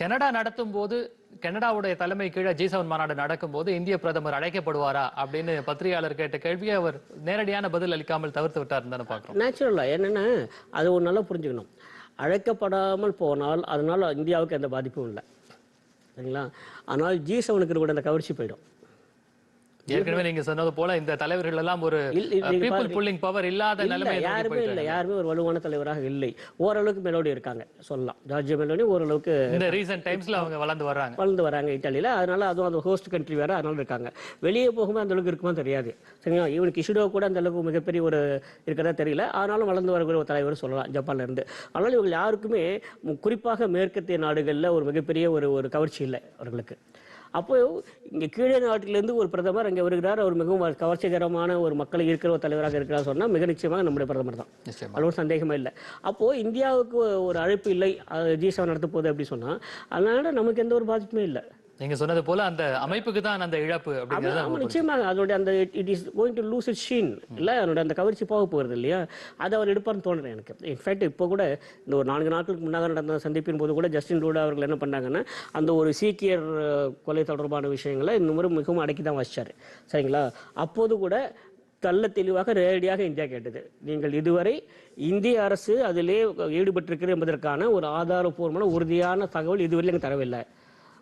Speaker 2: கனடா நடத்தும் போது கனடாவுடைய தலைமை கீழே ஜி செவன் மாநாடு நடக்கும் போது இந்திய பிரதமர் அழைக்கப்படுவாரா அப்படின்னு பத்திரிகையாளர் கேட்ட கேள்வியை அவர் நேரடியான பதில் அளிக்காமல் தவிர்த்து விட்டார் தானே பார்க்குறோம் நேச்சுரலா என்னன்னா அது ஒரு நல்லா புரிஞ்சுக்கணும் அழைக்கப்படாமல் போனால் அதனால் இந்தியாவுக்கு எந்த பாதிப்பும் இல்லை சரிங்களா ஆனால் ஜி செவனுக்கு கூட அந்த கவர்ச்சி போயிடும் ஏற்கனவே நீங்க சொன்னது போல இந்த தலைவர்கள் எல்லாம் ஒரு பீப்புள் புல்லிங் பவர் இல்லாத நிலைமை யாருமே இல்லை யாருமே ஒரு வலுவான தலைவராக இல்லை ஓரளவுக்கு மெலோடி இருக்காங்க சொல்லலாம் ஜார்ஜியோ மெலோடி ஓரளவுக்கு இந்த ரீசெண்ட் டைம்ஸ்ல அவங்க வளர்ந்து வராங்க வளர்ந்து வராங்க இட்டாலியில அதனால அதுவும் அந்த ஹோஸ்ட் கண்ட்ரி வேற அதனால இருக்காங்க வெளியே போகும்போது அந்த அளவுக்கு இருக்குமா தெரியாது சரிங்களா ஈவன் கிஷிடோ கூட அந்த அளவுக்கு மிகப்பெரிய ஒரு இருக்கிறதா தெரியல ஆனாலும் வளர்ந்து வரக்கூடிய ஒரு தலைவர் சொல்லலாம் ஜப்பான்ல இருந்து அதனால இவங்க யாருக்குமே குறிப்பாக மேற்கத்திய நாடுகளில் ஒரு மிகப்பெரிய ஒரு ஒரு கவர்ச்சி இல்லை அவர்களுக்கு அப்போ இங்கே கீழே நாட்டிலிருந்து ஒரு பிரதமர் அங்கே வருகிறார் அவர் மிகவும் கவர்ச்சிகரமான ஒரு மக்களை இருக்கிற ஒரு தலைவராக இருக்கிறார் சொன்னால் மிக நிச்சயமாக நம்முடைய பிரதமர் தான் அது ஒரு சந்தேகமே இல்லை அப்போது இந்தியாவுக்கு ஒரு அழைப்பு இல்லை ஜி செவன் நடத்த போகுது அப்படி சொன்னால் அதனால நமக்கு எந்த ஒரு பாதிப்புமே இல்லை நீங்க சொன்னது போல அந்த அமைப்புக்கு தான் அந்த இழப்பு அப்படிங்கிறது நிச்சயமாக அதனுடைய அந்த it is going to lose its sheen இல்லை அதனுடைய அந்த கவர்ச்சி போக போகிறது இல்லையா அதை அவர் எடுப்பார்னு தோணுறேன் எனக்கு இன்ஃபேக்ட் இப்போ கூட இந்த ஒரு நான்கு நாட்களுக்கு முன்னாக நடந்த சந்திப்பின் போது கூட ஜஸ்டின் ரூடா அவர்கள் என்ன பண்ணாங்கன்னா அந்த ஒரு சீக்கியர் கொலை தொடர்பான விஷயங்களை இந்த முறை மிகவும் அடக்கி தான் வச்சாரு சரிங்களா அப்போது கூட தள்ள தெளிவாக நேரடியாக இந்தியா கேட்டது நீங்கள் இதுவரை இந்திய அரசு அதிலே ஈடுபட்டிருக்கிறது என்பதற்கான ஒரு ஆதாரபூர்வமான உறுதியான தகவல் இதுவரை எனக்கு தரவில்லை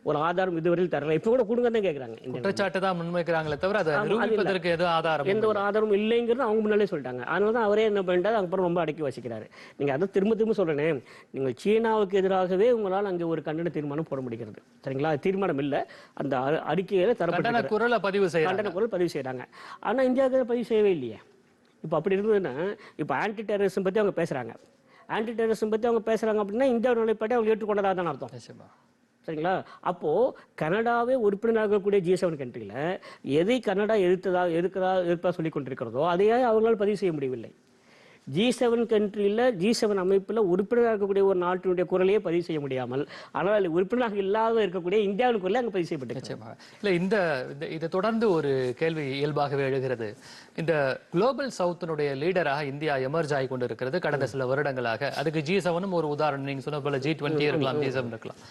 Speaker 2: ஒரு ஆதாரம் இதுவரையில் தரல இப்ப கூட கொடுங்க தான் கேட்குறாங்க குற்றச்சாட்டு தான் முன்வைக்கிறாங்களே தவிர அதை நிரூபிப்பதற்கு எதுவும் ஆதாரம் எந்த ஒரு ஆதாரம் இல்லைங்கிறது அவங்க முன்னாலே சொல்லிட்டாங்க அதனால தான் அவரே என்ன பண்ணிட்டாரு அப்புறம் ரொம்ப அடக்கி வசிக்கிறாரு நீங்க அதை திரும்ப திரும்ப சொல்றனே நீங்கள் சீனாவுக்கு எதிராகவே உங்களால் அங்கே ஒரு கண்டன தீர்மானம் போட முடிகிறது சரிங்களா தீர்மானம் இல்லை அந்த அறிக்கையில தரப்பட்ட குரலை பதிவு செய்ய கண்டன குரல் பதிவு செய்யறாங்க ஆனா இந்தியாவுக்கு பதிவு செய்யவே இல்லையே இப்போ அப்படி இருந்ததுன்னா இப்போ ஆன்டி டெரரிசம் பத்தி அவங்க பேசுறாங்க ஆன்டி டெரரிசம் பத்தி அவங்க பேசுறாங்க அப்படின்னா இந்தியாவோட நிலைப்பாட்டை அவங்க ஏற்றுக்கொண்டதாக தான் அர்த்தம் சரிங்களா அப்போ கனடாவே இருக்கக்கூடிய ஜி செவன் கண்ட்ரியில எதை கனடா எதிர்த்ததா எதிர்க்கிறா எதிர்ப்பா சொல்லி கொண்டிருக்கிறதோ அதையே அவர்களால் பதிவு செய்ய முடியவில்லை ஜி செவன் கண்ட்ரியில் ஜி செவன் அமைப்பில் உறுப்பினராக இருக்கக்கூடிய ஒரு நாட்டினுடைய குரலையே பதிவு செய்ய முடியாமல் ஆனால் உறுப்பினராக இல்லாத இருக்கக்கூடிய இந்தியாவின் குரலே அங்கே பதிவு செய்யப்பட்டு இல்லை இந்த இதை தொடர்ந்து ஒரு கேள்வி இயல்பாகவே எழுகிறது இந்த குளோபல் சவுத்தினுடைய லீடராக இந்தியா எமர்ஜ் ஆகி கொண்டு கடந்த சில வருடங்களாக அதுக்கு ஜி செவனும் ஒரு உதாரணம் நீங்கள் சொன்ன போல ஜி டுவெண்ட்டி இருக்கலாம் ஜி செவன் இருக்கலாம்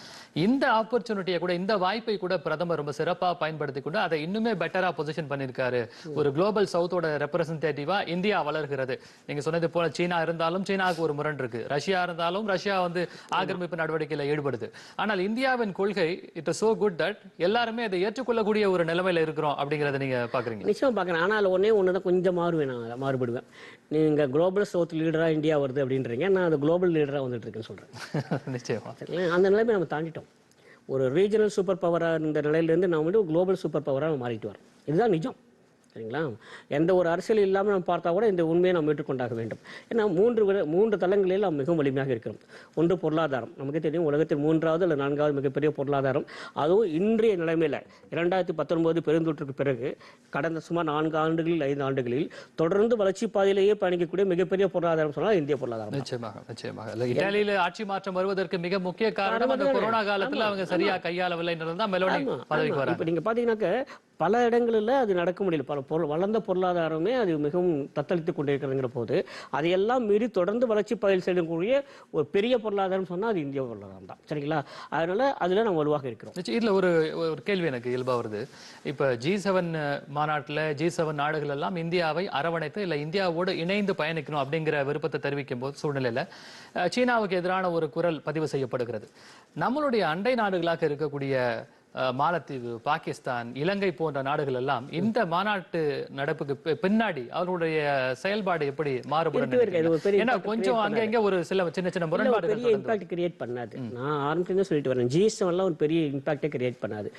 Speaker 2: இந்த ஆப்பர்ச்சுனிட்டியை கூட இந்த வாய்ப்பை கூட பிரதமர் ரொம்ப சிறப்பாக பயன்படுத்தி கொண்டு அதை இன்னுமே பெட்டராக பொசிஷன் பண்ணியிருக்காரு ஒரு குளோபல் சவுத்தோட ரெப்ரசன்டேட்டிவா இந்தியா வளர்கிறது நீங்கள் சொன்னது போல சீனா இருந்தாலும் சீனாவுக்கு ஒரு முரண் இருக்கு ரஷ்யா இருந்தாலும் ரஷ்யா வந்து ஆக்கிரமிப்பு நடவடிக்கையில் ஈடுபடுது ஆனால் இந்தியாவின் கொள்கை இட் சோ குட் தட் எல்லாருமே அதை ஏற்றுக்கொள்ளக்கூடிய ஒரு நிலைமையில் இருக்கிறோம் அப்படிங்கிறத நீங்க பாக்குறீங்க நிச்சயம் பார்க்குறேன் ஆனால் ஒன்னே தான் கொஞ்சம் மாறுவேன் நான் மாறுபடுவேன் நீங்கள் குளோபல் சவுத் லீடராக இந்தியா வருது அப்படின்றீங்க நான் அது குளோபல் லீடராக வந்துட்டு இருக்கேன்னு சொல்றேன் [LAUGHS] நிச்சயமா அந்த நிலைமை நம்ம தாண்டிட்டோம் ஒரு ரீஜனல் சூப்பர் பவராக இருந்த நிலையிலேருந்து நான் வந்து குளோபல் சூப்பர் பவராக மாறிட்டு வரேன் இதுதான் நிஜம் சரிங்களா எந்த ஒரு அரசியல் இல்லாமல் நம்ம பார்த்தா கூட இந்த உண்மையை நாம் ஏற்றுக்கொண்டாக வேண்டும் ஏன்னா மூன்று விட மூன்று தளங்களில் நாம் மிகவும் வலிமையாக இருக்கிறோம் ஒன்று பொருளாதாரம் நமக்கு தெரியும் உலகத்தில் மூன்றாவது அல்லது நான்காவது மிகப்பெரிய பொருளாதாரம் அதுவும் இன்றைய நிலைமையில் இரண்டாயிரத்தி பத்தொன்பது பெருந்தொற்றுக்கு பிறகு கடந்த சுமார் நான்கு ஆண்டுகளில் ஐந்து ஆண்டுகளில் தொடர்ந்து வளர்ச்சி பாதையிலேயே பயணிக்கக்கூடிய மிகப்பெரிய பொருளாதாரம் சொன்னால் இந்திய பொருளாதாரம் நிச்சயமாக நிச்சயமாக இத்தாலியில் ஆட்சி மாற்றம் வருவதற்கு மிக முக்கிய காரணம் அந்த கொரோனா காலத்தில் அவங்க சரியாக கையாளவில்லை தான் மெலோடி பதவிக்கு வர இப்போ நீங்கள் பார்த்தீங்கன்னாக்க பல இடங்களில் அது நடக்க முடியல பல பொருள் வளர்ந்த பொருளாதாரமே அது மிகவும் தத்தளித்து கொண்டிருக்கிறதுங்கிற போது அதையெல்லாம் மீறி தொடர்ந்து வளர்ச்சி பயில் செய்யக்கூடிய ஒரு பெரிய பொருளாதாரம் சொன்னால் அது இந்திய பொருளாதாரம் தான் சரிங்களா அதனால் அதில் நம்ம வலுவாக இருக்கிறோம் இதில் ஒரு ஒரு கேள்வி எனக்கு இயல்பாக வருது இப்போ ஜி செவன் மாநாட்டில் ஜி செவன் நாடுகள் எல்லாம் இந்தியாவை அரவணைத்து இல்லை இந்தியாவோடு இணைந்து பயணிக்கணும் அப்படிங்கிற விருப்பத்தை தெரிவிக்கும் போது சூழ்நிலையில் சீனாவுக்கு எதிரான ஒரு குரல் பதிவு செய்யப்படுகிறது நம்மளுடைய அண்டை நாடுகளாக இருக்கக்கூடிய மாலத்தீவு பாகிஸ்தான் இலங்கை போன்ற நாடுகள் எல்லாம் இந்த மாநாட்டு நடப்புக்கு பின்னாடி அவர்களுடைய செயல்பாடு எப்படி மாறுபடும் கொஞ்சம் அங்க இங்க ஒரு சில சின்ன சின்ன பெரிய இம்பாக்ட் கிரியேட் பண்ணாது நான் ஆரம்பத்துல சொல்லிட்டு வரேன் ஜிஎஸ்டி எல்லாம் ஒரு பெரிய இம்பாக்டை கிரியேட் பண்ணாது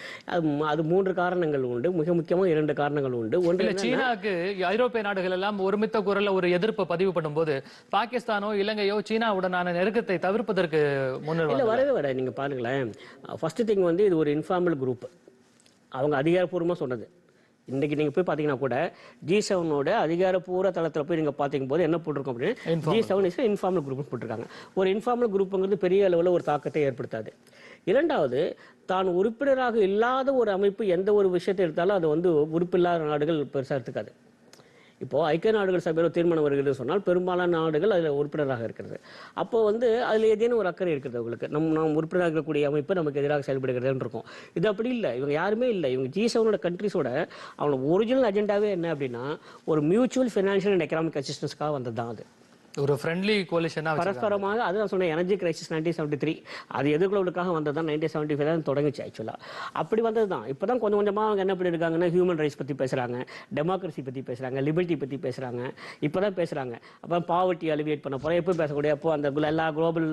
Speaker 2: அது மூன்று காரணங்கள் உண்டு மிக முக்கியமாக இரண்டு காரணங்கள் உண்டு ஒன்று சீனாவுக்கு ஐரோப்பிய நாடுகள் எல்லாம் ஒருமித்த குரல்ல ஒரு எதிர்ப்பு பதிவு பண்ணும்போது பாகிஸ்தானோ இலங்கையோ சீனாவுடனான நெருக்கத்தை தவிர்ப்பதற்கு முன்னர் வரவே வர நீங்க பாருங்களேன் ஃபர்ஸ்ட் திங் வந்து இது ஒரு இன்ஃபார்ம் இஸ்லாமில் குரூப் அவங்க அதிகாரப்பூர்வமாக சொன்னது இன்றைக்கி நீங்கள் போய் பார்த்தீங்கன்னா கூட ஜி செவனோட அதிகாரப்பூர்வ தளத்தில் போய் நீங்கள் பார்த்திங்க போது என்ன போட்டிருக்கோம் அப்படின்னு G seven is informal group போட்டிருக்காங்க ஒரு இன்ஃபார்மல் குரூப்புங்கிறது பெரிய அளவில் ஒரு தாக்கத்தை ஏற்படுத்தாது இரண்டாவது தான் உறுப்பினராக இல்லாத ஒரு அமைப்பு எந்த ஒரு விஷயத்தை எடுத்தாலும் அது வந்து உறுப்பில்லாத நாடுகள் பெருசாக எடுத்துக்காது இப்போ ஐக்கிய நாடுகள் சபையில் தீர்மானம் வருகிறது சொன்னால் பெரும்பாலான நாடுகள் அதில் உறுப்பினராக இருக்கிறது அப்போ வந்து அதில் ஏதேனும் ஒரு அக்கறை இருக்கிறது அவங்களுக்கு நம் நாம் உறுப்பினராக இருக்கக்கூடிய அமைப்பு நமக்கு எதிராக செயல்படுகிறதுன்னு இருக்கும் இது அப்படி இல்லை இவங்க யாருமே இல்லை இவங்க ஜி செவனோட கண்ட்ரிஸோட அவங்களோட ஒரிஜினல் அஜெண்டாவே என்ன அப்படின்னா ஒரு மியூச்சுவல் ஃபினான்ஷியல் அண்ட் எக்கனாமிக் அசிஸ்டன்ஸ்க்காக வந்தது தான் அது ஒரு ஃப்ரெண்ட்லி கோலிஷனா பரஸ்பரமாக அது நான் சொன்னேன் energy crisis nineteen seventy three அது எதிர்கொள்ளவர்களுக்காக வந்தது தான் நைன்டீன் செவன்டி ஃபைவ் தான் தொடங்கிச்சு ஆக்சுவலாக அப்படி வந்தது தான் இப்போ தான் கொஞ்சம் கொஞ்சமாக அவங்க என்ன பண்ணியிருக்காங்கன்னா ஹியூமன் ரைட்ஸ் பற்றி பேசுகிறாங்க டெமோக்ரஸி பற்றி பேசுகிறாங்க லிபர்ட்டி பற்றி பேசுகிறாங்க இப்போ தான் பேசுகிறாங்க அப்போ பாவர்ட்டி அலிவியேட் பண்ண போகிறோம் எப்போ பேசக்கூடிய அப்போ அந்த எல்லா குளோபல்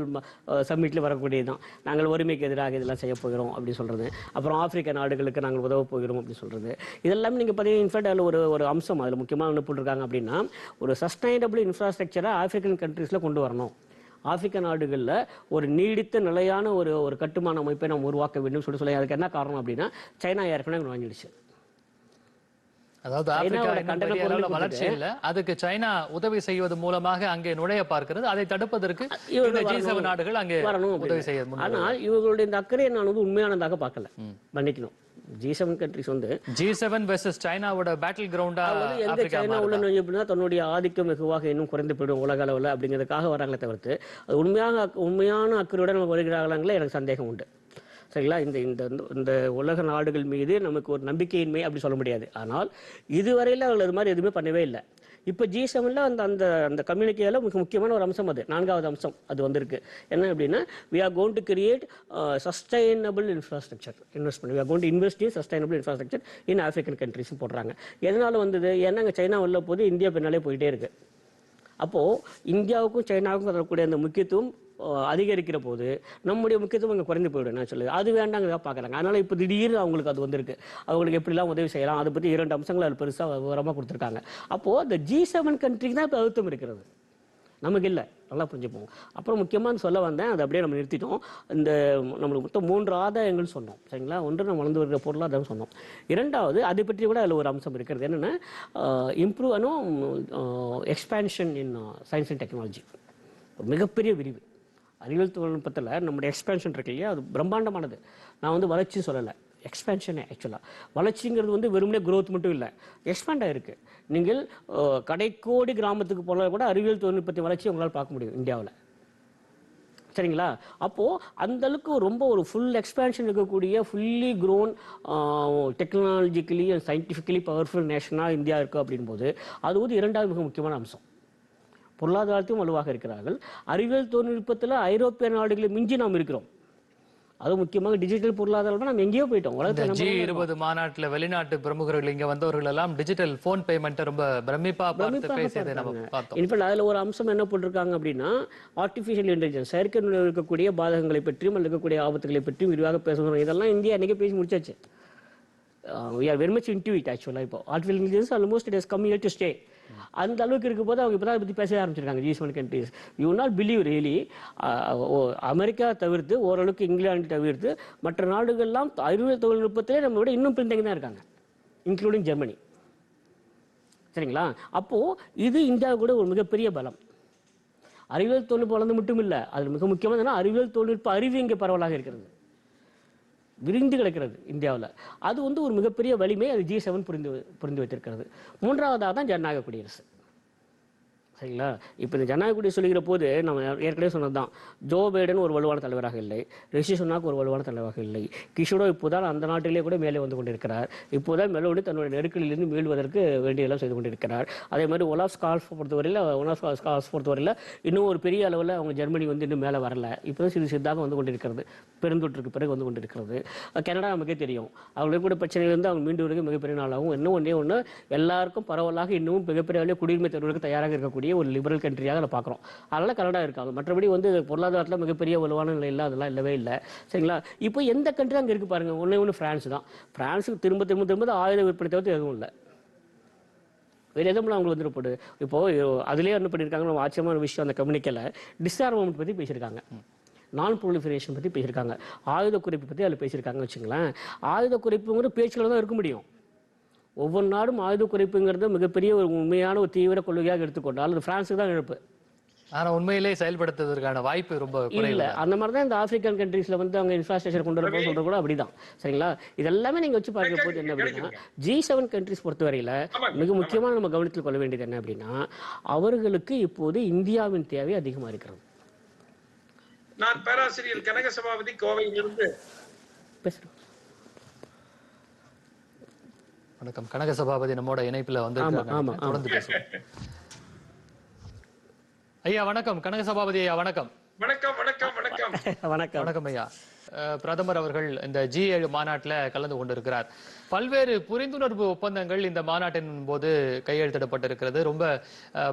Speaker 2: சம்மிட்டில் வரக்கூடியது தான் நாங்கள் ஒருமைக்கு எதிராக இதெல்லாம் செய்ய போகிறோம் அப்படின்னு சொல்கிறது அப்புறம் ஆப்பிரிக்க நாடுகளுக்கு நாங்கள் உதவ போகிறோம் அப்படின்னு சொல்கிறது இதெல்லாம் நீங்கள் பார்த்தீங்கன்னா இன்ஃபேக்ட் அதில் ஒரு ஒரு அம்சம் அதில் முக்கியமாக என்ன போட்டுருக்காங்க அப்படின்னா ஒரு சஸ்டைனபிள் இன்ஃப்ராஸ்ட்ரக்சராக ஆஃப்ரிக்கன் கண்ட்ரீஸில் கொண்டு வரணும் ஆப்பிரிக்க நாடுகளில் ஒரு நீடித்த நிலையான ஒரு ஒரு கட்டுமான அமைப்பை நம்ம உருவாக்க வேண்டும் சொல்லி சொல்லி அதுக்கு என்ன காரணம் அப்படின்னா சைனா ஏற்கனவே வாங்கிடுச்சு அதாவது வளர்ச்சி இல்ல அதுக்கு சைனா உதவி செய்வது மூலமாக அங்கே நுழைய பார்க்கிறது அதை தடுப்பதற்கு நாடுகள் அங்கே உதவி செய்ய ஆனால் இவர்களுடைய இந்த அக்கறையை நான் வந்து உண்மையானதாக பார்க்கல மன்னிக்கணும் ஜி செவன் கண்ட்ரிஸ் வந்து ஜி செவன் வெர்சஸ் சைனாவோட பேட்டில் கிரவுண்டா எந்த சைனா உள்ள நோய் அப்படின்னா தன்னுடைய ஆதிக்கம் வெகுவாக இன்னும் குறைந்து போயிடும் உலக அளவில் அப்படிங்கிறதுக்காக வராங்களே தவிர்த்து அது உண்மையாக உண்மையான அக்கறையுடன் வருகிறார்களாங்களே எனக்கு சந்தேகம் உண்டு சரிங்களா இந்த இந்த இந்த உலக நாடுகள் மீது நமக்கு ஒரு நம்பிக்கையின்மை அப்படி சொல்ல முடியாது ஆனால் இதுவரையில் அவர்கள் அது மாதிரி எதுவுமே பண்ணவே இல்லை இப்போ ஜி செவனில் அந்த அந்த அந்த கம்யூனிட்டியில் மிக முக்கியமான ஒரு அம்சம் அது நான்காவது அம்சம் அது வந்திருக்கு என்ன அப்படின்னா we are gone to create sustainable infrastructure invest பண்ணி we are gone to invest in sustainable infrastructure in African கண்ட்ரிஸும் போடுறாங்க எதனால் வந்தது ஏன்னா சைனா உள்ள போது இந்தியா பின்னாலே போயிட்டே இருக்குது அப்போது இந்தியாவுக்கும் சைனாவுக்கும் தரக்கூடிய அந்த முக்கியத்துவம் அதிகரிக்கிற போது நம்முடைய முக்கியத்துவம் அங்கே குறைந்து போயிடும் நான் சொல்லுது அது வேண்டாங்கிறதா பார்க்குறாங்க அதனால் இப்போ திடீர்னு அவங்களுக்கு அது வந்திருக்கு அவங்களுக்கு எப்படிலாம் உதவி செய்யலாம் அதை பற்றி இரண்டு அம்சங்கள் அது பெருசாக விவரமாக கொடுத்துருக்காங்க அப்போது அந்த ஜி செவன் கண்ட்ரிக்கு தான் இப்போ அழுத்தம் இருக்கிறது நமக்கு இல்லை நல்லா புரிஞ்சுப்போம் அப்புறம் முக்கியமாக சொல்ல வந்தேன் அதை அப்படியே நம்ம நிறுத்திட்டோம் இந்த நம்மளுக்கு மொத்தம் மூன்று ஆதாயங்கள் சொன்னோம் சரிங்களா ஒன்று நம்ம வளர்ந்து வருகிற பொருளாதாரம் சொன்னோம் இரண்டாவது அதை பற்றி கூட அதில் ஒரு அம்சம் இருக்கிறது என்னென்னா இம்ப்ரூவ் ஆனும் expansion in science and technology மிகப்பெரிய விரிவு அறிவியல் தொழில்நுட்பத்தில் நம்முடைய எக்ஸ்பேன்ஷன் இருக்கு இல்லையா அது பிரம்மாண்டமானது நான் வந்து வளர்ச்சி சொல்லலை எக்ஸ்பேன்ஷன் ஆக்சுவலாக வளர்ச்சிங்கிறது வந்து வெறுமனே க்ரோத் மட்டும் இல்லை எக்ஸ்பேண்ட் ஆகிருக்கு நீங்கள் கடைக்கோடி கிராமத்துக்கு போனால் கூட அறிவியல் தொழில்நுட்பத்தை வளர்ச்சி உங்களால் பார்க்க முடியும் இந்தியாவில் சரிங்களா அப்போது அந்தளவுக்கு ரொம்ப ஒரு ஃபுல் எக்ஸ்பேன்ஷன் இருக்கக்கூடிய fully grown technologically and scientifically powerful நேஷனாக இந்தியா இருக்குது அப்படின்போது அது வந்து இரண்டாவது மிக முக்கியமான அம்சம் பொருளாதாரத்தையும் வலுவாக இருக்கிறார்கள் அறிவியல் தொழில்நுட்பத்தில் ஐரோப்பிய நாடுகளை மிஞ்சி நாம் இருக்கிறோம் அது முக்கியமாக டிஜிட்டல் பொருளாதாரம் நம்ம எங்கேயோ போயிட்டோம் உலகத்தில் ஜி இருபது மாநாட்டில் வெளிநாட்டு பிரமுகர்கள் இங்க வந்தவர்கள் எல்லாம் டிஜிட்டல் போன் பேமெண்ட் ரொம்ப பிரமிப்பா பேசியதை நம்ம இன்ஃபேக்ட் அதில் ஒரு அம்சம் என்ன போட்டிருக்காங்க அப்படின்னா ஆர்டிஃபிஷியல் இன்டெலிஜென்ஸ் செயற்கை நுழைவு இருக்கக்கூடிய பாதகங்களை பற்றியும் இருக்கக்கூடிய ஆபத்துகளை பற்றியும் விரிவாக பேசணும் இதெல்லாம் இந்தியா அன்றைக்கி பேசி முடிச்சாச்சு we are very much intuit ஆக்சுவலாக இப்போ artificial intelligence almost it is come to stay அந்த அளவுக்கு இருக்கும் போது அவங்க இப்பதான் பத்தி பேச ஆரம்பிச்சிருக்காங்க G seven countries you not believe really America தவிர்த்து ஓரளவுக்கு இங்கிலாந்து தவிர்த்து மற்ற நாடுகள்லாம் அறிவியல் தொழில்நுட்பத்திலே நம்ம விட இன்னும் பிரிந்தங்க தான் இருக்காங்க இன்க்ளூடிங் ஜெர்மனி சரிங்களா அப்போ இது இந்தியாவுக்கு கூட ஒரு மிகப்பெரிய பலம் அறிவியல் தொழில்நுட்பம் வளர்ந்து மட்டும் இல்லை அது மிக முக்கியமானதுன்னா அறிவியல் தொழில்நுட்ப அறிவு இங்கே பரவலாக இருக்கிறது விரிந்து கிடக்கிறது இந்தியாவில் அது வந்து ஒரு மிகப்பெரிய வலிமை அது ஜி செவன் புரிந்து புரிந்து வைத்திருக்கிறது மூன்றாவதாக தான் ஜனநாயக குடியரசு சரிங்களா இப்போ இந்த ஜனாதிபதி சொல்லிக்கிற போது நம்ம ஏற்கனவே சொன்னது தான் ஜோ பைடன் ஒரு வலுவான தலைவராக இல்லை ரிஷி சுனாக் ஒரு வலுவான தலைவராக இல்லை கிஷோடோ இப்போதான் அந்த நாட்டிலே கூட மேலே வந்து கொண்டிருக்கிறார் இப்போதான் மெலோடி தன்னுடைய நெருக்கடியிலிருந்து மீள்வதற்கு வேண்டியெல்லாம் செய்து கொண்டிருக்கிறார் அதே மாதிரி ஒலாஃப் ஸ்கால்ஸ் பொறுத்தவரையில் ஒலாஃப் ஸ்கால்ஸ் பொறுத்தவரையில் இன்னும் ஒரு பெரிய அளவில் அவங்க ஜெர்மனி வந்து இன்னும் மேலே வரல இப்போ சிறு சிறிதாக வந்து கொண்டிருக்கிறது பெருந்தொற்றுக்கு பிறகு வந்து கொண்டிருக்கிறது கனடா நமக்கே தெரியும் அவங்களுக்கு கூட பிரச்சனையிலிருந்து அவங்க மீண்டும் வரைக்கும் மிகப்பெரிய நாளாகவும் இன்னும் ஒன்றே ஒன்று எல்லாருக்கும் பரவலாக இன்னும் மிகப்பெரிய அளவில் குடியுரிமை தேர்வுகளுக்கு தயாராக இருக்கக்கூடிய இருக்கக்கூடிய ஒரு லிபரல் கண்ட்ரியாக அதை பார்க்குறோம் அதனால் கனடா இருக்காங்க மற்றபடி வந்து பொருளாதாரத்தில் மிகப்பெரிய வலுவான நிலை இல்லை அதெல்லாம் இல்லவே இல்லை சரிங்களா இப்போ எந்த கண்ட்ரி அங்கே இருக்குது பாருங்கள் ஒன்றே ஒன்று ஃப்ரான்ஸ் தான் ஃப்ரான்ஸுக்கு திரும்ப திரும்ப திரும்ப ஆயுத விற்பனை தவிர்த்து எதுவும் இல்லை வேறு எதுவும் அவங்களுக்கு வந்துருப்படு போடு இப்போது அதுலேயே என்ன பண்ணியிருக்காங்க நம்ம ஆச்சரியமான விஷயம் அந்த கம்யூனிக்கல டிஸ்ஆர்மமெண்ட் பற்றி பேசியிருக்காங்க நான் ப்ரொலிஃபரேஷன் பற்றி பேசியிருக்காங்க ஆயுத குறைப்பு பற்றி அதில் பேசியிருக்காங்க வச்சுங்களேன் ஆயுத குறைப்புங்கிற பேச்சுக்கள் தான் இருக்க முடியும் ஒவ்வொரு நாடும் ஆயுத குறைப்புங்கிறது மிகப்பெரிய ஒரு உண்மையான ஒரு தீவிர கொள்கையாக எடுத்துக்கொண்டால் அது பிரான்ஸுக்கு தான் இழப்பு ஆனால் உண்மையிலே செயல்படுத்துவதற்கான வாய்ப்பு ரொம்ப இல்லை அந்த மாதிரி தான் இந்த ஆப்பிரிக்கன் கண்ட்ரீஸில் வந்து அவங்க இன்ஃப்ராஸ்ட்ரக்சர் கொண்டு வரப்போ சொல்கிறது கூட அப்படிதான் சரிங்களா இதெல்லாமே நீங்கள் வச்சு பார்க்க போது என்ன அப்படின்னா ஜி செவன் கண்ட்ரிஸ் பொறுத்தவரையில் மிக முக்கியமாக நம்ம கவனத்தில் கொள்ள வேண்டியது என்ன அப்படின்னா அவர்களுக்கு இப்போது இந்தியாவின் தேவை அதிகமாக இருக்கிறது நான் பேராசிரியர் கனக சபாபதி கோவையிலிருந்து பேசுகிறேன் வணக்கம் கனக சபாபதி நம்மோட இணைப்புல வந்து தொடர்ந்து பேசுவோம் ஐயா வணக்கம் கனக சபாபதி ஐயா வணக்கம் வணக்கம் வணக்கம் வணக்கம் வணக்கம் வணக்கம் ஐயா பிரதமர் அவர்கள் இந்த ஜி ஏழு மாநாட்டில் கலந்து கொண்டிருக்கிறார் பல்வேறு புரிந்துணர்வு ஒப்பந்தங்கள் இந்த மாநாட்டின் போது கையெழுத்திடப்பட்டிருக்கிறது ரொம்ப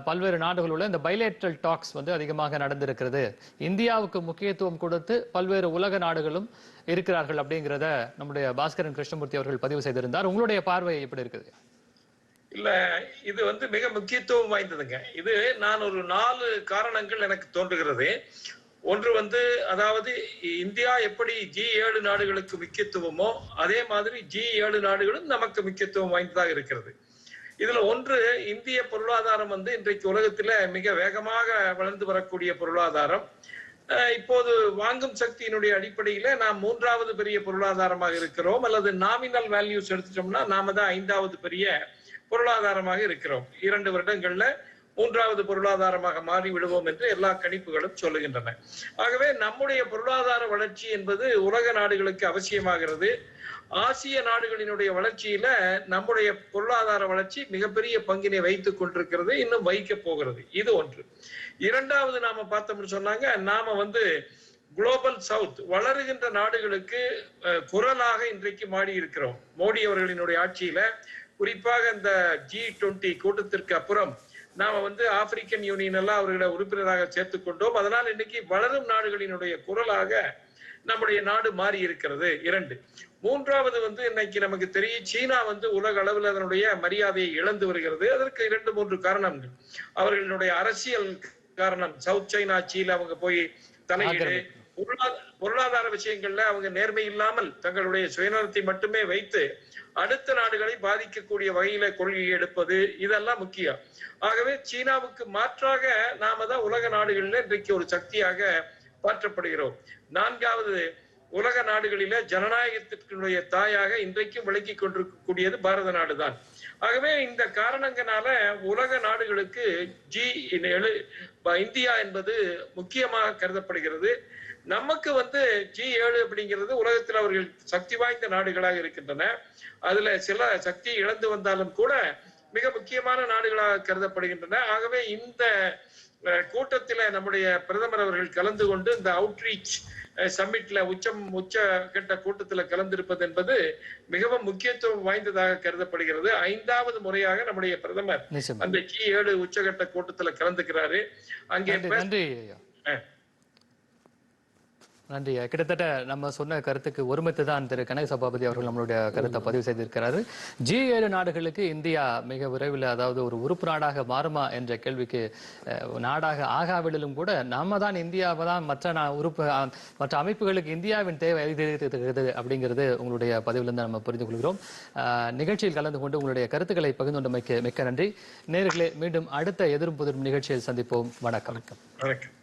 Speaker 2: பல்வேறு நாடுகளுள்ள இந்த பைலேட்ரல் டாக்ஸ் வந்து அதிகமாக நடந்திருக்கிறது இந்தியாவுக்கு முக்கியத்துவம் கொடுத்து பல்வேறு உலக நாடுகளும் இருக்கிறார்கள் அப்படிங்கிறத நம்முடைய பாஸ்கரன் கிருஷ்ணமூர்த்தி அவர்கள் பதிவு செய்திருந்தார் உங்களுடைய பார்வை எப்படி இருக்குது இல்ல இது வந்து மிக முக்கியத்துவம் வாய்ந்ததுங்க இது நான் ஒரு நாலு காரணங்கள் எனக்கு தோன்றுகிறது ஒன்று வந்து அதாவது இந்தியா எப்படி ஜி ஏழு நாடுகளுக்கு முக்கியத்துவமோ அதே மாதிரி ஜி ஏழு நாடுகளும் நமக்கு முக்கியத்துவம் வாய்ந்ததாக இருக்கிறது இதுல ஒன்று இந்திய பொருளாதாரம் வந்து இன்றைக்கு உலகத்துல மிக வேகமாக வளர்ந்து வரக்கூடிய பொருளாதாரம் இப்போது வாங்கும் சக்தியினுடைய அடிப்படையில நாம் மூன்றாவது பெரிய பொருளாதாரமாக இருக்கிறோம் அல்லது நாமினல் வேல்யூஸ் எடுத்துட்டோம்னா நாம தான் ஐந்தாவது பெரிய பொருளாதாரமாக இருக்கிறோம் இரண்டு வருடங்கள்ல மூன்றாவது பொருளாதாரமாக மாறி விடுவோம் என்று எல்லா கணிப்புகளும் சொல்லுகின்றன ஆகவே நம்முடைய பொருளாதார வளர்ச்சி என்பது உலக நாடுகளுக்கு அவசியமாகிறது ஆசிய நாடுகளினுடைய வளர்ச்சியில நம்முடைய பொருளாதார வளர்ச்சி மிகப்பெரிய பங்கினை வைத்துக் கொண்டிருக்கிறது இன்னும் வைக்க போகிறது இது ஒன்று இரண்டாவது நாம பார்த்தோம்னு சொன்னாங்க நாம வந்து குளோபல் சவுத் வளருகின்ற நாடுகளுக்கு குரலாக இன்றைக்கு மாறி இருக்கிறோம் மோடி அவர்களினுடைய ஆட்சியில குறிப்பாக இந்த ஜி டுவெண்டி கூட்டத்திற்கு அப்புறம் நாம வந்து ஆப்பிரிக்கன் யூனியன் எல்லாம் அவர்களை உறுப்பினராக சேர்த்து கொண்டோம் அதனால் இன்னைக்கு வளரும் நாடுகளினுடைய குரலாக நம்முடைய நாடு மாறி இருக்கிறது இரண்டு மூன்றாவது வந்து இன்னைக்கு நமக்கு தெரியும் சீனா வந்து உலக அளவில் அதனுடைய மரியாதையை இழந்து வருகிறது அதற்கு இரண்டு மூன்று காரணங்கள் அவர்களுடைய அரசியல் காரணம் சவுத் சைனா சீல அவங்க போய் தலையீடு பொருளாதார விஷயங்கள்ல அவங்க நேர்மை இல்லாமல் தங்களுடைய சுயநலத்தை மட்டுமே வைத்து அடுத்த நாடுகளை பாதிக்கக்கூடிய வகையில கொள்கை எடுப்பது இதெல்லாம் முக்கியம் ஆகவே சீனாவுக்கு மாற்றாக நாம தான் உலக நாடுகளில் இன்றைக்கு ஒரு சக்தியாக மாற்றப்படுகிறோம் நான்காவது உலக நாடுகளில ஜனநாயகத்திற்குடைய தாயாக இன்றைக்கும் விளக்கி கொண்டிருக்கக்கூடியது பாரத நாடு தான் ஆகவே இந்த காரணங்களால உலக நாடுகளுக்கு ஜி இந்தியா என்பது முக்கியமாக கருதப்படுகிறது நமக்கு வந்து ஜி ஏழு அப்படிங்கிறது உலகத்தில் அவர்கள் சக்தி வாய்ந்த நாடுகளாக இருக்கின்றன அதுல சில சக்தி இழந்து வந்தாலும் கூட மிக முக்கியமான நாடுகளாக கருதப்படுகின்றன ஆகவே இந்த கூட்டத்தில் நம்முடைய பிரதமர் அவர்கள் கலந்து கொண்டு இந்த அவுட்ரீச் சம்மிட்ல உச்சம் உச்ச கட்ட கூட்டத்தில் கலந்திருப்பது என்பது மிகவும் முக்கியத்துவம் வாய்ந்ததாக கருதப்படுகிறது ஐந்தாவது முறையாக நம்முடைய பிரதமர் அந்த ஜி ஏழு உச்சகட்ட கூட்டத்தில் கலந்துக்கிறாரு அங்கே நன்றி கிட்டத்தட்ட நம்ம சொன்ன கருத்துக்கு ஒருமித்து தான் திரு கனக சபாபதி அவர்கள் நம்மளுடைய கருத்தை பதிவு செய்திருக்கிறாரு ஜி ஏழு நாடுகளுக்கு இந்தியா மிக விரைவில் அதாவது ஒரு உறுப்பு நாடாக மாறுமா என்ற கேள்விக்கு நாடாக ஆகாவிடலும் கூட நாம தான் இந்தியாவை தான் மற்ற உறுப்பு மற்ற அமைப்புகளுக்கு இந்தியாவின் தேவை அதிகரித்திருக்கிறது அப்படிங்கிறது உங்களுடைய பதிவிலிருந்து நம்ம புரிந்து கொள்கிறோம் நிகழ்ச்சியில் கலந்து கொண்டு உங்களுடைய கருத்துக்களை பகிர்ந்து கொண்டமைக்கு மிக்க நன்றி நேர்களே மீண்டும் அடுத்த எதிரும் புதிரும் நிகழ்ச்சியில் சந்திப்போம் வணக்கம் வணக்கம்